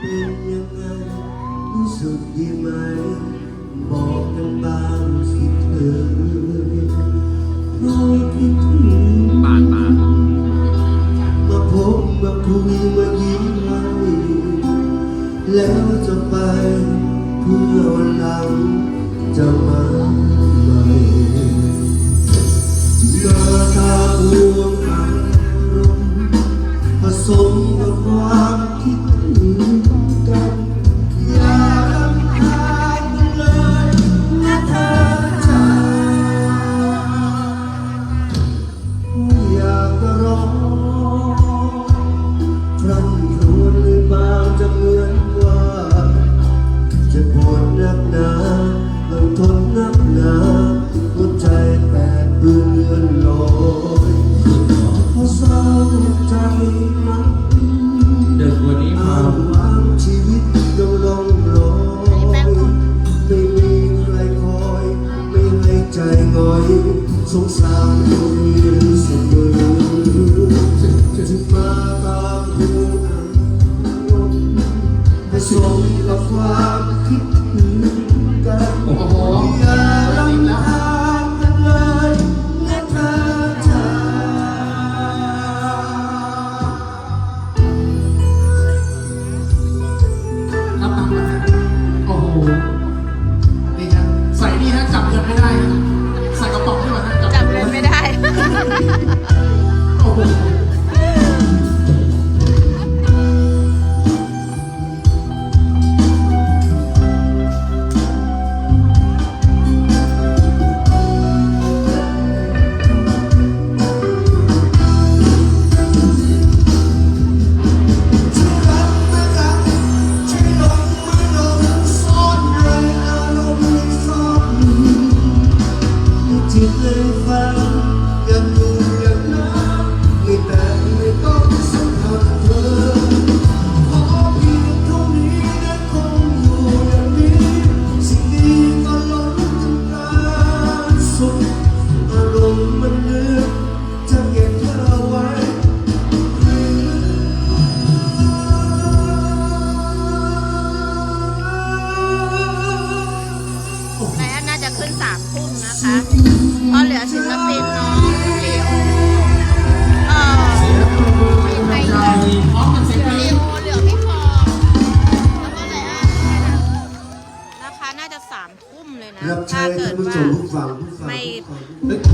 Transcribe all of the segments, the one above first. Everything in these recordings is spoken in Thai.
ป็นยังไงรู้สึกดีไหม บอกกันบ้างสิเธอใครคิดถึงบาทามาพบมาคุยมายิ้มให้แล้วจะไปเพื่อวัหลังจะมาใหม่มาตาดวงอารมณ์ผสมกับความคิด เด็กวันนี้อ้าพางชีวิตยังลงลอยไม่มีใครคอยไม่ให้ใจงอย สงสารตัวเองเสมอจึงมาตามดูอารมณ์ผสมกับความคิดถึงกัน จิตเลยฟังยังอยู่อยางนั้นไม่แต่ไม่ต้องสัมผัสเธอขอเพียงเท่านี้และคงอยู่อย่างนี้ สิ่งดีก็ล้นจนกลายสุดอารมณ์มันลือกจะเก็บเธอไว้แม้น่าจะขึ้นสามทุ่มนะคะ น่าจะสามทุ่มเลยนะ รับใช้ถ้าเกิท่าดนผู้ว่าชมผู้ฟังผู้ฟังไม่ผู้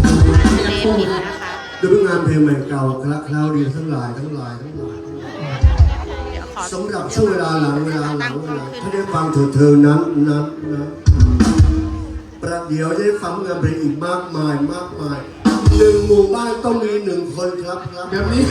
ฟังเลผิดนะคะ ด้วยงานเพลงใหม่เก่าคละคราวดีทั้งหลายทั้งหลายทั้งหลายเดี๋ยวขอสำหรับช่วงเวลาหลังเวลาหลัตั้งงเวกล้องลาขึ้นถ้าได้ฟังเธอเธอนั้นนั้นนั้นประเดี๋ยวจะได้ฟังงานเพลงอีกมากมายมากมายหนึ่งหมู่บ้านต้องมีหนึ่งคนครับครับ แบบนี้